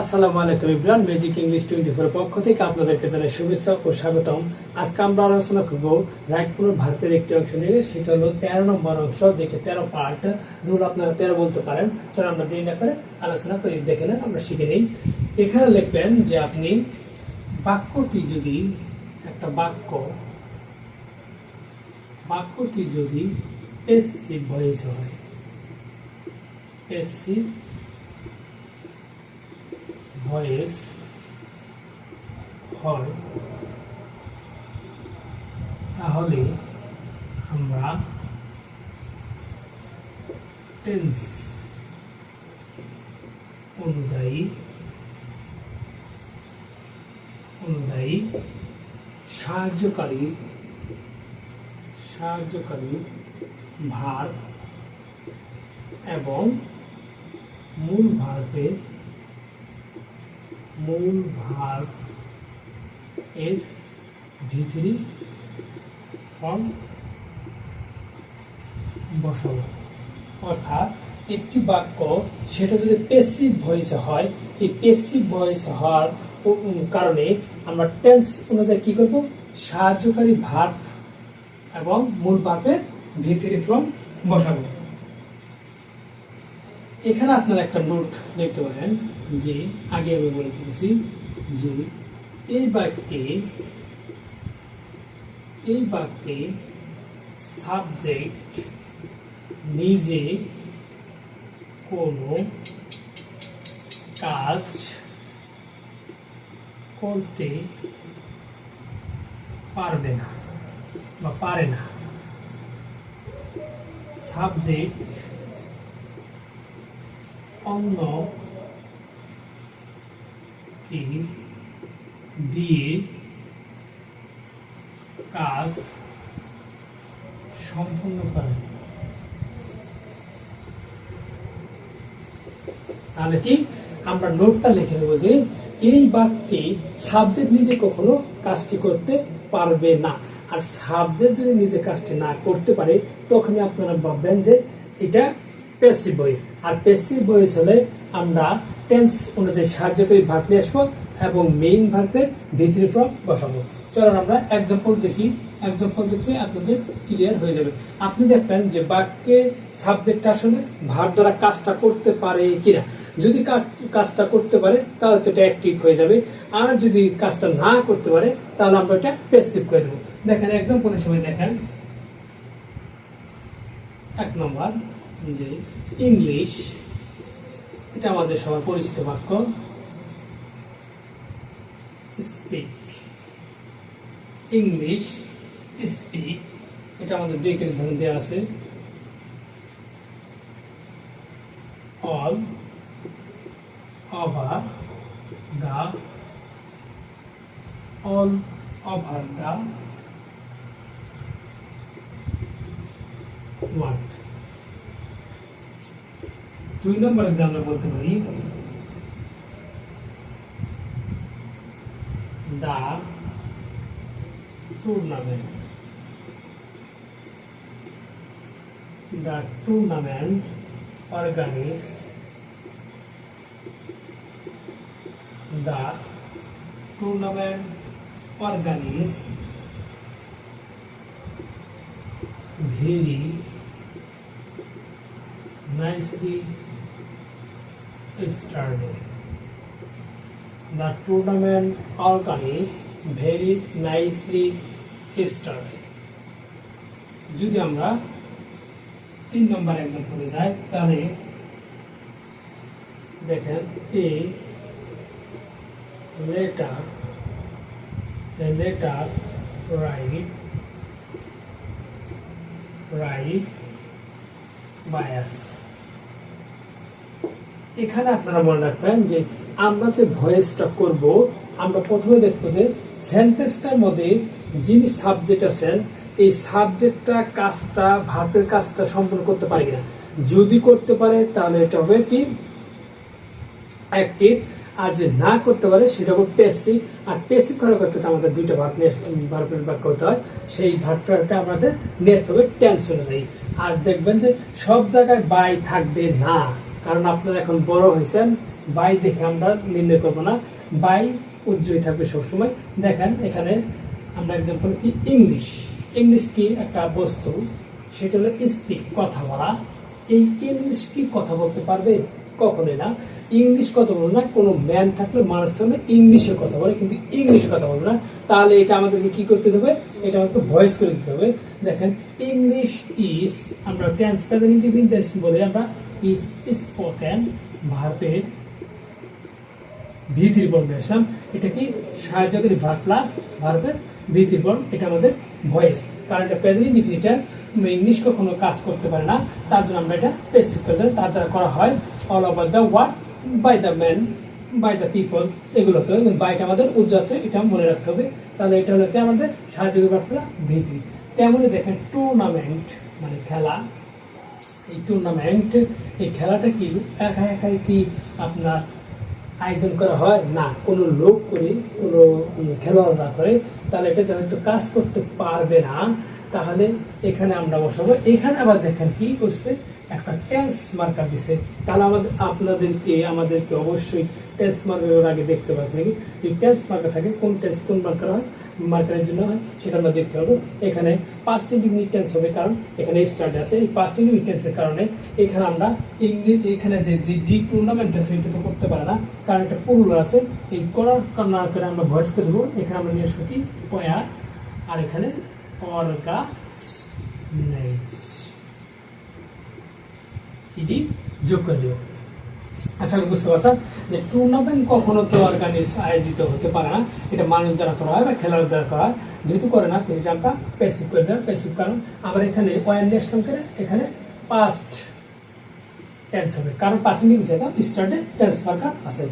আসসালামু আলাইকুম Ibran magic English twenty four পক্ষ থেকে আপনাদেরকে জানাই শুভেচ্ছা ও স্বাগতম। আজকে আমরা আলোচনা করব রাইটপুর ভারতের একটি অংশ নিয়ে, সেটা হলো তেরো নম্বর অংশ, যেটা তেরো পার্ট রুল আপনারা তেরো বলতে পারেন। চলো আমরা না করে আলোচনা করি, দেখে নেন আমরা শিখে নিই। এখানে লিখবেন যে আপনি বাক্যটি যদি, একটা বাক্য, বাক্যটি যদি পেসিভ ভয়েস হয় পেসিভ ভয়েস হয়। তাহলে আমরা টেন্স অনুযায়ী অনুযায়ী সাহায্যকারী সাহায্যকারী ভার এবং মূল ভার্বের মূল ভার এর ভিতরি ফর্ম বসাবো। অর্থাৎ একটি বাক্য, সেটা যদি পেসিভ ভয়েস হয়, এই পেসিভ ভয়েস হওয়ার কারণে আমরা টেন্স অনুযায়ী কি করব? সাহায্যকারী ভার এবং মূল ভার্বের ভিতরি ফর্ম বসাবো। এখানে আপনারা একটা নোট লিখতে পারেন যে আগে আমি বলে দিয়েছি যে এই বাক্যে এই বাক্যে সাবজেক্ট নিজে কোনো কাজ করতে পারবে না বা পারে না। সাবজেক্ট অন্য দিয়ে কাজ সম্পূর্ণ করে। তাহলে কি? আমরা নোটটা লিখে নেব যে এই বাক্যে সাবজেক্ট নিজে কখনো কাজটি করতে পারবে না। আর সাবজেক্ট যদি নিজে কাজটি না করতে পারে, তখনই আপনারা ভাববেন যে এটা পেসিভ ভয়েস আর পেসিভ ভয়েস হলে আমরা টেন্স অনুযায়ী সাহায্যকারী ভাগ নিয়ে আসব এবং মেইন ভার্বের ভিতরি ফর্ম বসাবো। চলো আমরা এক্সাম্পল দেখি। এক্সাম্পল দেখলে আপনাদের ক্লিয়ার হয়ে যাবে। আপনি দেখবেন যে বাক্যে সাবজেক্ট আসলে ভার দ্বারা কাজটা করতে পারে কিনা। যদি কাজটা করতে পারে, তাহলে তো এটা অ্যাক্টিভ হয়ে যাবে। আর যদি কাজটা না করতে পারে, তাহলে আমরা এটা পেসিভ করে দেবো। দেখেন এক্সাম্পলের সময় দেখেন। এক নম্বর। যে ইংলিশ এটা আমাদের সবার পরিচিত বাক্য। স্পিক ইংলিশ স্পিক এটা আমাদের ব্রেকের ধরন দেওয়া আছে। All over the all over the world দুই নম্বরে আমরা বলতে পারি the tournament the tournament organized the tournament organized very nicely started the tournament organized very nicely started যদি আমরা তিন নম্বর এক্সাম্পলে যাই তাহলে দেখেন a letter letter write write bias এখানে আপনারা মনে রাখবেন যে আমরা যে ভয়েসটা করব, আমরা প্রথমে দেখব যে সেন্টেন্সটার মধ্যে যিনি সাবজেক্ট আছেন, এই সাবজেক্টটা কাজটা ভার্বের কাজটা সম্পূর্ণ করতে পারে কিনা। যদি করতে পারে, তাহলে এটা হবে কি? অ্যাক্টিভ আর যে না করতে পারে, সেটা হবে পেসিভ আর পেসিভ করার করতে আমাদের দুইটা ভাগ ভার্বের ভাগ করতে হয়। সেই ভাগটা আমাদের নেক্সট হবে টেন্স অনুযায়ী। আর দেখবেন যে সব জায়গায় বাই থাকবে না। কারণ আপনারা এখন বড় হয়েছেন। বাই দেখে আমরা নির্ণয় করব না। বাই উজ্জ্বল থাকবে সবসময়। দেখেন এখানে আমরা এক্সাম্পল কি? ইংলিশ। ইংলিশ কি একটা বস্তু? সেটা হলো স্পিক কথা বলা। এই ইংলিশ কি কথা বলতে পারবে? কখনোই না। ইংলিশ কথা বলবে না। কোনো ম্যান থাকলে মানুষ থাকলে ইংলিশে কথা বলে, কিন্তু ইংলিশ কথা বলবে না। তাহলে এটা আমাদেরকে কি করতে হবে? এটা আমাদেরকে ভয়েস করে দিতে হবে। দেখেন, ইংলিশ ইজ আমরা টেন্স বলে আমরা। ইজ স্পোকেন ভার্বের ভিত্তির বর্ণ আসলাম এটা কি সাহায্যকারী ভার্ব প্লাস ভার্বের বর্ণ এটা আমাদের ভয়েস কারণ এটা প্রেজেন্ট ইনফিনিটার ইংলিশ কখনো কাজ করতে পারে না। তার জন্য আমরা এটা দেয় তার দ্বারা করা হয় all over the word by the man by the people এগুলো তো বাইটা আমাদের উজ্জ্বল আছে, এটা মনে রাখতে হবে। তাহলে এটা হলো আমাদের সাহায্যকারী ভার্বটা ভিত্তি তেমনই দেখেন টুর্নামেন্ট মানে খেলা এই টুর্নামেন্ট এই খেলাটা কি একা একাই কি আপনার আয়োজন করা হয়? না, কোনো লোক করে, কোনো খেলোয়াড়রা করে, তাহলে এটা হয়তো কাজ করতে পারবে না, তাহলে এখানে আমরা বসাবো। এখানে আবার দেখেন কি করছে? একটা টেন্স মার্কার দিছে। তাহলে আমাদের, আপনাদেরকে, আমাদেরকে অবশ্যই টেন্স মার্কার আগে দেখতে পাচ্ছি নাকি? যদি টেন্স মার্কার থাকে, কোন টেন্স কোন মার্কার হয়? মার্কারের জন্য সেটা আমরা দেখতে পাবো। এখানে পাঁচ মিনিট টেন্স হবে, কারণ এখানে স্টার্ট আছে। এই পাঁচ মিনিট টেন্সের কারণে এখানে আমরা ইংলিশ এখানে যে ডি টুর্নামেন্ট আছে এটা তো করতে পারে না। কারণ এটা পুরুল আছে। এই করার না করে আমরা ভয়েস করে দেবো। এখানে আমরা নিয়ে আসব কি? পয়া আর। এখানে অর্গা এটি যোগ করে দেবো। আশা বুঝতে পারছেন যে টুর্নামেন্ট কখনো তো অর্গানিজ আয়োজিত হতে পারে না। এটা মানুষ দ্বারা করা হয় বা খেলোয়াড় দ্বারা করা হয়। যেহেতু করে না তিনি আমরা প্যাসিভ করে দেন প্যাসিভ কারণ আবার এখানে নেশন করে এখানে পাস্ট টেন্স হবে। কারণ পাঁচ মিনিট স্টার্টে টেন্স মার্কার আছে।